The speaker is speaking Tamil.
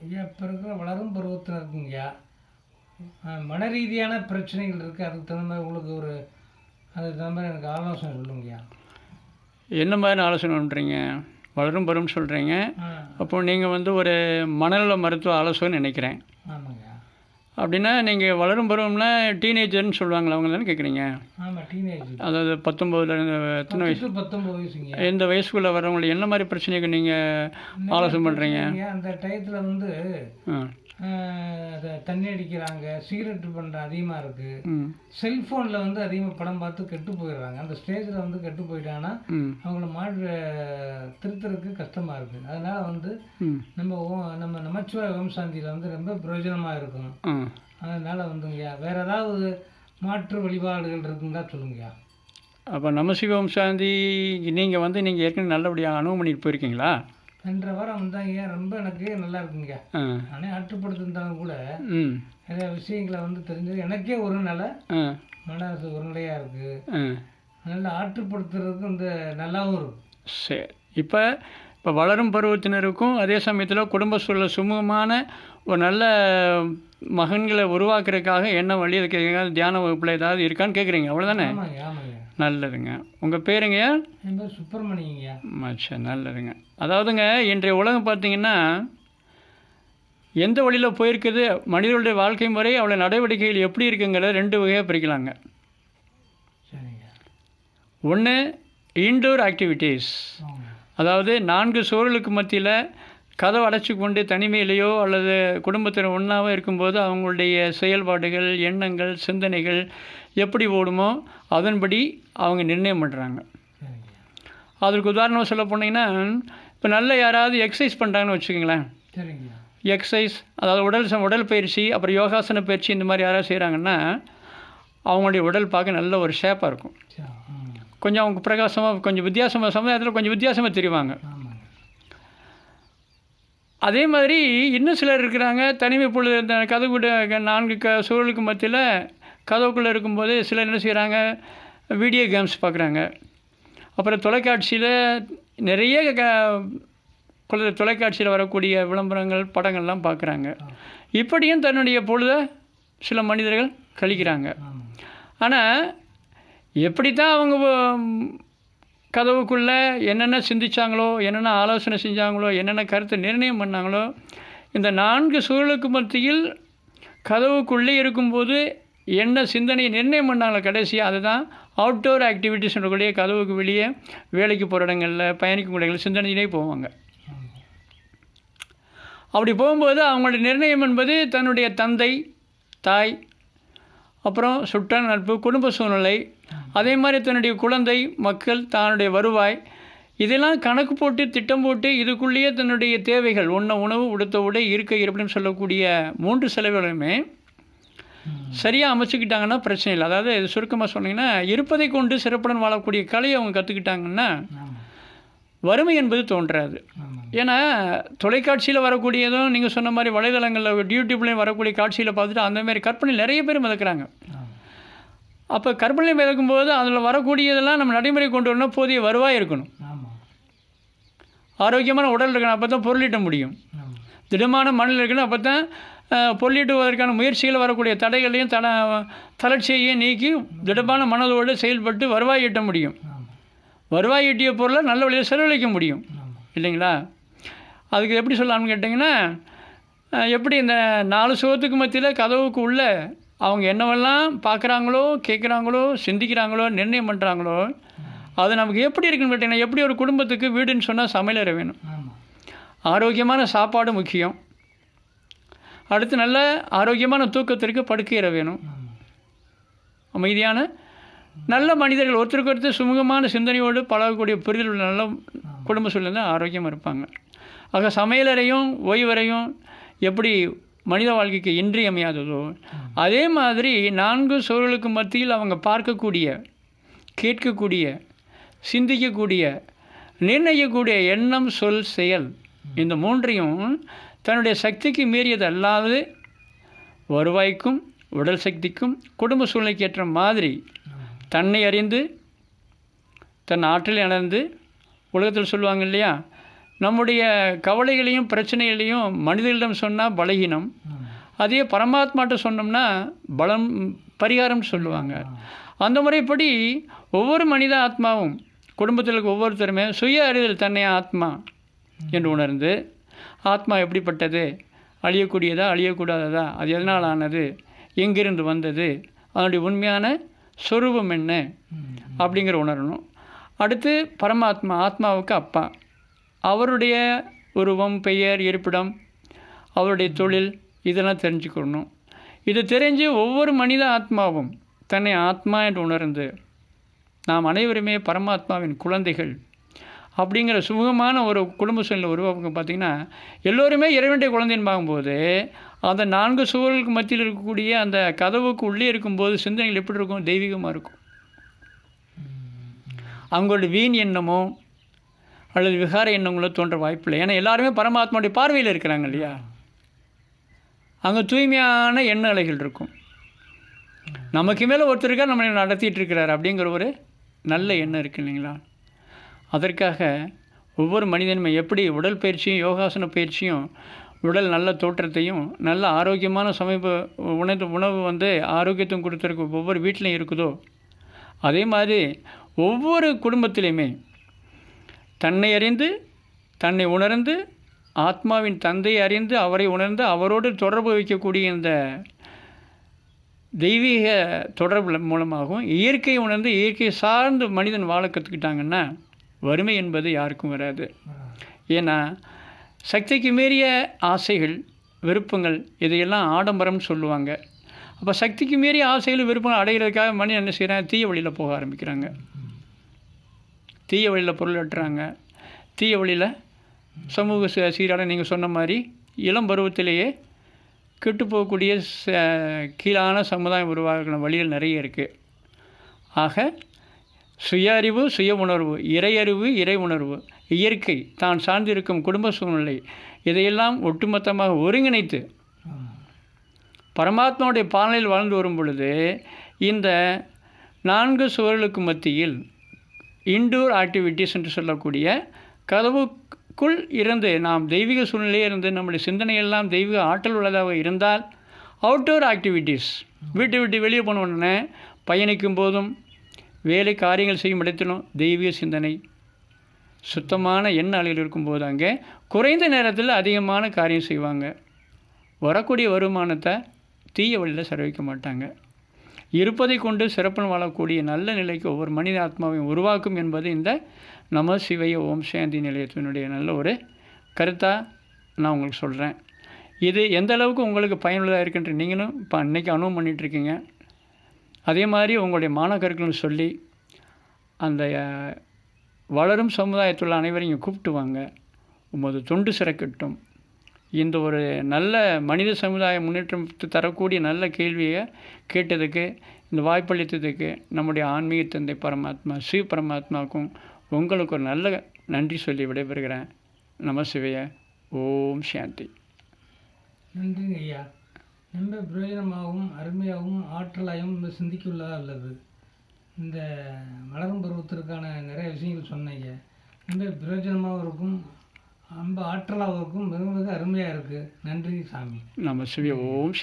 ஐயா இப்போ இருக்கிற வளரும் பருவத்தில் இருக்குங்கய்யா மன ரீதியான பிரச்சனைகள் இருக்குது அதுக்கு தகுந்த மாதிரி உங்களுக்கு ஒரு அதுக்கு தகுந்த மாதிரி எனக்கு ஆலோசனை சொல்லுங்கய்யா என்ன மாதிரி ஆலோசனை பண்ணுறீங்க வளரும் பருவம்னு சொல்கிறீங்க அப்போ நீங்கள் வந்து ஒரு மனநல மருத்துவ ஆலோசனை நினைக்கிறேன். ஆமாங்கய்யா அப்படின்னா நீங்கள் வளரும் பருவம்னா டீனேஜர்னு சொல்லுவாங்களா அவங்க தானே கேட்குறீங்க அதாவது பத்தொம்போதுலேருந்து எத்தனை வயசு? பத்து பத்தொம்பது வயசுங்கய்யா இந்த வயசுக்குள்ளே வரவங்களுக்கு என்ன மாதிரி பிரச்சனைக்கு நீங்கள் ஆலோசனை பண்ணுறீங்க அந்த டயத்தில் வந்து தண்ணி அடிக்கிறாங்க சிகரெட் பண்ணுற அதிகமாக இருக்குது செல்ஃபோனில் வந்து அதிகமாக படம் பார்த்து கெட்டு போயிடுறாங்க. அந்த ஸ்டேஜில் வந்து கெட்டு போயிட்டாங்கன்னா அவங்கள மாற்று திருத்தறதுக்கு கஷ்டமாக இருக்குது அதனால் வந்து நம்ம ஓ- நம்ம நமச்சிவாய ஓம் சாந்தியில் வந்து ரொம்ப பிரயோஜனமாக இருக்கும். அதனால் வந்துங்கய்யா வேறு ஏதாவது மாற்று வழிபாடுகள் இருக்குங்களா சொல்லுங்கய்யா. அப்போ நமசிவம் சாந்தி நீங்கள் வந்து நீங்கள் ஏற்கனவே நல்லபடியாக அனுபவம் பண்ணிட்டு போயிருக்கீங்களா? சென்ற வாரம் வந்தாங்க ரொம்ப எனக்கு நல்லா இருக்குங்க. நானே ஆற்றுப்படுத்திருந்தாலும் கூட நிறைய விஷயங்களை வந்து தெரிஞ்சது. எனக்கே ஒரு நல்ல ஆ. மனசு ஒருநிலையாக இருக்குது நல்லா ஆற்றுப்படுத்துறதுக்கு இந்த நல்லாவும் இருக்கும் சரி இப்போ இப்போ வளரும் பருவத்தினருக்கும் அதே சமயத்தில் குடும்ப சூழல் சுமூகமான ஒரு நல்ல மகன்களை உருவாக்குறதுக்காக என்ன வழி எங்கேயாவது தியான வகுப்பில் ஏதாவது இருக்கான்னு கேட்குறீங்க அவ்வளோதானே நல்லதுங்க. உங்கள் பேருங்க என் பேர் சுப்பிரமணியங்கய்யா. மச்சா நல்லதுங்க. அதாவதுங்க இன்றைய உலகம் பார்த்தீங்கன்னா எந்த வழியில் போயிருக்குது? மனிதர்களுடைய வாழ்க்கை முறை அவ்வளோ நடவடிக்கைகள் எப்படி இருக்குங்கிறத ரெண்டு வகையாக பிரிக்கலாங்க. சரிங்க ஒன்று இன்டோர் ஆக்டிவிட்டீஸ் அதாவது நான்கு சூழலுக்கு மத்தியில் கதவை அடைச்சி கொண்டு தனிமையிலேயோ அல்லது குடும்பத்தில் ஒன்றாவோ இருக்கும்போது அவங்களுடைய செயல்பாடுகள் எண்ணங்கள் சிந்தனைகள் எப்படி ஓடுமோ அதன்படி அவங்க நிர்ணயம் பண்ணுறாங்க அதற்கு உதாரணம் சொல்ல போனீங்கன்னா இப்போ நல்ல யாராவது எக்ஸசைஸ் பண்ணுறாங்கன்னு வச்சுக்கோங்களேன். எக்ஸசைஸ் அதாவது உடல் ச- உடல் பயிற்சி அப்புறம் யோகாசன பயிற்சி இந்த மாதிரி யாராவது செய்கிறாங்கன்னா அவங்களுடைய உடல் பார்க்க நல்ல ஒரு ஷேப்பாக இருக்கும். கொஞ்சம் அவங்க பிரகாசமாக கொஞ்சம் வித்தியாசமாக சமுதாயத்தில் கொஞ்சம் வித்தியாசமாக தெரிவாங்க. அதே மாதிரி இன்னும் சிலர் இருக்கிறாங்க. தனிமை பொழுது இந்த கதவு நான்கு க சூழலுக்கு மத்தியில் கதவுக்குள்ளே இருக்கும்போது சிலர் என்ன செய்கிறாங்க வீடியோ கேம்ஸ் பார்க்குறாங்க அப்புறம் தொலைக்காட்சியில் நிறைய க குழந்தை தொலைக்காட்சியில் வரக்கூடிய விளம்பரங்கள் படங்கள்லாம் பார்க்குறாங்க இப்படியும் தன்னுடைய பொழுதை சில மனிதர்கள் கழிக்கிறாங்க. ஆனால் எப்படி தான் அவங்க கதவுக்குள்ளே என்னென்ன சிந்திச்சாங்களோ என்னென்ன ஆலோசனை செஞ்சாங்களோ என்னென்ன கருத்தை நிர்ணயம் பண்ணாங்களோ இந்த நான்கு சூழலுக்கு மத்தியில் கதவுக்குள்ளே இருக்கும்போது என்ன சிந்தனையை நிர்ணயம் பண்ணாங்களோ கடைசியாக அதுதான் அவுட்டோர் ஆக்டிவிட்டிஸ் சொல்லக்கூடிய கதவுக்கு வெளியே வேலைக்கு போகிற இடங்களில் பயணிக்கும் இடங்களில் சிந்தனையிலே போவாங்க. அப்படி போகும்போது அவங்களுடைய நிர்ணயம் என்பது தன்னுடைய தந்தை தாய் அப்புறம் சுற்றார் நட்பு குடும்ப சூழ்நிலை அதே மாதிரி தன்னுடைய குழந்தை மக்கள் தன்னுடைய வருவாய் இதெல்லாம் கணக்கு போட்டு திட்டம் போட்டு இதுக்குள்ளேயே தன்னுடைய தேவைகள் உண்ண உணவு உடுத்த உடை இருக்க இருப்பிடம் சொல்லக்கூடிய மூன்று செலவுகளுமே சரியாக அமைச்சுக்கிட்டாங்கன்னா பிரச்சனை இல்லை. அதாவது இது சுருக்கமாக சொன்னீங்கன்னா இருப்பதை கொண்டு சிறப்புடன் வாழக்கூடிய கலையை அவங்க கற்றுக்கிட்டாங்கன்னா வறுமை என்பது தோன்றாது. ஏன்னா தொலைக்காட்சியில் வரக்கூடியதும் நீங்கள் சொன்ன மாதிரி வலைதளங்களில் யூடியூப்லேயும் வரக்கூடிய காட்சியில் பார்த்துட்டு அந்த மாதிரி கற்பனை நிறைய பேர் மிதக்கிறாங்க. அப்போ கற்பனை மிதக்கும்போது அதில் வரக்கூடியதெல்லாம் நம்ம நடைமுறை கொண்டு வரணும் போதிய வருவாய் இருக்கணும். ஆரோக்கியமான உடல் இருக்கணும் அப்போ தான் பொருளீட்ட முடியும். திடமான மண்ணில் இருக்கணும் அப்போ தான் பொருளீட்டுவதற்கான முயற்சிகள் வரக்கூடிய தடைகளையும் தட தளர்ச்சியையும் நீக்கி திடமான மனதோடு செயல்பட்டு வருவாய் ஈட்ட முடியும். வருவாய் ஈட்டிய பொருளை நல்ல வழியில் செலவழிக்க முடியும். இல்லைங்களா? அதுக்கு எப்படி சொல்லலாம்னு கேட்டிங்கன்னா எப்படி இந்த நாலு சுகத்துக்கு மத்தியில் கதவுக்கு உள்ள அவங்க என்னவெல்லாம் பார்க்குறாங்களோ கேட்குறாங்களோ சிந்திக்கிறாங்களோ நிர்ணயம் பண்ணுறாங்களோ அது நமக்கு எப்படி இருக்குன்னு கேட்டிங்கன்னா எப்படி ஒரு குடும்பத்துக்கு வீடுன்னு சொன்னால் சமையலறை வேணும். ஆரோக்கியமான சாப்பாடு முக்கியம். அடுத்து நல்ல ஆரோக்கியமான தூக்கத்திற்கு படுக்கையறை வேணும். அமைதியான நல்ல மனிதர்கள் ஒருத்தருக்கு ஒருத்தர் சுமூகமான சிந்தனையோடு பழகக்கூடிய புரிதல் உள்ள நல்ல குடும்ப சூழ்நிலை தான் ஆரோக்கியமாக இருப்பாங்க. ஆக சமையலறையும் ஓய்வறையும் எப்படி மனித வாழ்க்கைக்கு இன்றியமையாததோ அதே மாதிரி நான்கு சூழலுக்கு மத்தியில் அவங்க பார்க்கக்கூடிய கேட்கக்கூடிய சிந்திக்கக்கூடிய நிர்ணயிக்கக்கூடிய எண்ணம் சொல் செயல் இந்த மூன்றையும் தன்னுடைய சக்திக்கு மீறியது அல்லாது வருவாய்க்கும் உடல் சக்திக்கும் குடும்ப சூழ்நிலைக்கு ஏற்ற மாதிரி தன்னை அறிந்து தன் ஆற்றலை அணர்ந்து உலகத்தில் சொல்லுவாங்க இல்லையா? நம்முடைய கவலைகளையும் பிரச்சனைகளையும் மனிதர்களிடம் சொன்னால் பலகீனம். அதே பரமாத்மாட்ட சொன்னோம்னா பலம் பரிகாரம் சொல்லுவாங்க. அந்த முறைப்படி ஒவ்வொரு மனித ஆத்மாவும் குடும்பத்தில் ஒவ்வொருத்தருமே சுய அறிதல் தன்னை ஆத்மா என்று உணர்ந்து ஆத்மா எப்படிப்பட்டது? அழியக்கூடியதா அழியக்கூடாததா? அது எதனால் ஆனது? எங்கிருந்து வந்தது? அதனுடைய உண்மையான சொரூபம் என்ன. அப்படிங்கிற உணரணும். அடுத்து பரமாத்மா ஆத்மாவுக்கு அப்பா. அவருடைய உருவம் பெயர் இருப்பிடம் அவருடைய தொழில் இதெல்லாம் தெரிஞ்சுக்கணும். இது தெரிஞ்சு ஒவ்வொரு மனித ஆத்மாவும் தன்னை ஆத்மா என்று உணர்ந்து நாம் அனைவருமே பரமாத்மாவின் குழந்தைகள் அப்படிங்கிற சுமூகமான ஒரு குடும்ப சூழ்நிலை உருவாக்கம் பார்த்திங்கன்னா எல்லோருமே இறைவனுடைய குழந்தைன்னு பார்க்கும்போது அந்த நான்கு சுவர்களுக்கு மத்தியில் இருக்கக்கூடிய அந்த கதவுக்கு உள்ளே இருக்கும்போது சிந்தனைகள் எப்படி இருக்கும்? தெய்வீகமாக இருக்கும். அவங்களுடைய வீண் எண்ணமோ அல்லது விகார எண்ணங்களோ தோன்ற வாய்ப்பில்லை. ஏன்னா எல்லாருமே பரமாத்மாவுடைய பார்வையில் இருக்கிறாங்க இல்லையா? அங்கே தூய்மையான எண்ண அலைகள் இருக்கும். நமக்கு மேலே ஒருத்தருக்காக நம்மளை நடத்திட்டு இருக்கிறார் அப்படிங்கிற ஒரு நல்ல எண்ணம் இருக்கு இல்லைங்களா? அதற்காக ஒவ்வொரு மனிதனுமே எப்படி உடல் பயிற்சியும் யோகாசன பயிற்சியும் உடல் நல்ல தோற்றத்தையும் நல்ல ஆரோக்கியமான சமைப்பு உணவு உணவு வந்து ஆரோக்கியத்தையும் கொடுத்துருக்கு ஒவ்வொரு வீட்லேயும் இருக்குதோ அதே மாதிரி ஒவ்வொரு குடும்பத்திலையுமே தன்னை அறிந்து தன்னை உணர்ந்து ஆத்மாவின் தந்தையை அறிந்து அவரை உணர்ந்து அவரோடு தொடர்பு வைக்கக்கூடிய இந்த தெய்வீக தொடர்பு மூலமாகவும் இயற்கை உணர்ந்து இயற்கை சார்ந்து மனிதன் வாழ கற்றுக்கிட்டாங்கன்னா வறுமை என்பது யாருக்கும் வராது. ஏன்னா சக்திக்கு மீறிய ஆசைகள் விருப்பங்கள் இதையெல்லாம் ஆடம்பரம்னு சொல்லுவாங்க. அப்போ சக்திக்கு மீறிய ஆசைகள் விருப்பங்கள் அடைகிறதுக்காக மனிதன் என்ன செய்கிறாங்க தீய வழியில் போக ஆரம்பிக்கிறாங்க. தீய வழியில் பொருள் வெட்டுறாங்க. தீய வழியில் சமூக சீ- நீங்கள் சொன்ன மாதிரி இளம் பருவத்திலேயே கெட்டு போகக்கூடிய ச- கீழான சமுதாயம் உருவாகின வழிகள் நிறைய இருக்குது ஆக சுய அறிவு சுய உணர்வு இறையறிவு இறை உணர்வு இயற்கை தான் சார்ந்திருக்கும் குடும்ப சூழ்நிலை இதையெல்லாம் ஒட்டுமொத்தமாக ஒருங்கிணைத்து பரமாத்மாவுடைய பாலனையில் வாழ்ந்து வரும் பொழுது இந்த நான்கு சுவர்களுக்கு மத்தியில் இன்டோர் ஆக்டிவிட்டீஸ் என்று சொல்லக்கூடிய கதவுக்குள் இருந்து நாம் தெய்வீக சூழ்நிலையே இருந்து நம்முடைய சிந்தனையெல்லாம் தெய்வீக ஆற்றல் உள்ளதாக இருந்தால் அவுட்டோர் ஆக்டிவிட்டீஸ் வீட்டை விட்டு வெளியே போன உடனே பயணிக்கும் போதும் வேலை காரியங்கள் செய்யும் இடத்திலும் தெய்வீக சிந்தனை. சுத்தமான எண்ண அலையில் இருக்கும்போது அங்கே குறைந்த நேரத்தில் அதிகமான காரியம் செய்வாங்க. வரக்கூடிய வருமானத்தை தீய வழியில் செலவிக்க மாட்டாங்க. இருப்பதை கொண்டு சிறப்பன் வாழக்கூடிய நல்ல நிலைக்கு ஒவ்வொரு மனித ஆத்மாவையும் உருவாக்கும் என்பது இந்த நம சிவைய ஓம் சாந்தி நிலையத்தினுடைய நல்ல ஒரு கருத்தாக நான் உங்களுக்கு சொல்கிறேன் இது எந்த அளவுக்கு உங்களுக்கு பயனுள்ளதாக இருக்குன்ற நீங்களும் இப்போ அன்னைக்கு அனுபவம் பண்ணிகிட்ருக்கீங்க அதே மாதிரி உங்களுடைய மாணவர்களும் சொல்லி அந்த வளரும் சமுதாயத்துள்ள அனைவரையும் கூப்பிட்டு வாங்க. உமது தொண்டு சிறக்கட்டும். இந்த ஒரு நல்ல மனித சமுதாய முன்னேற்றம் தரக்கூடிய நல்ல கேள்வியை கேட்டதுக்கு இந்த வாய்ப்பளித்ததுக்கு நம்முடைய ஆன்மீக தந்தை பரமாத்மா ஸ்ரீ பரமாத்மாவுக்கும் உங்களுக்கு ஒரு நல்ல நன்றி சொல்லி விடைபெறுகிறேன். நம சிவைய ஓம் சாந்தி. நன்றிங்க ஐயா. ரொம்ப பிரயோஜனமாகவும் அருமையாகவும் ஆற்றலாகவும் ரொம்ப சிந்திக்குள்ளதாக உள்ளது. இந்த வளரும் பருவத்திற்கான நிறைய விஷயங்கள் சொன்னீங்க. ரொம்ப பிரயோஜனமாகவும் இருக்கும். ரொம்ப ஆற்றலாகவும் இருக்கும். மிக மிக அருமையாக இருக்குது நன்றி சாமி. நம்ம சிவைய ஓம்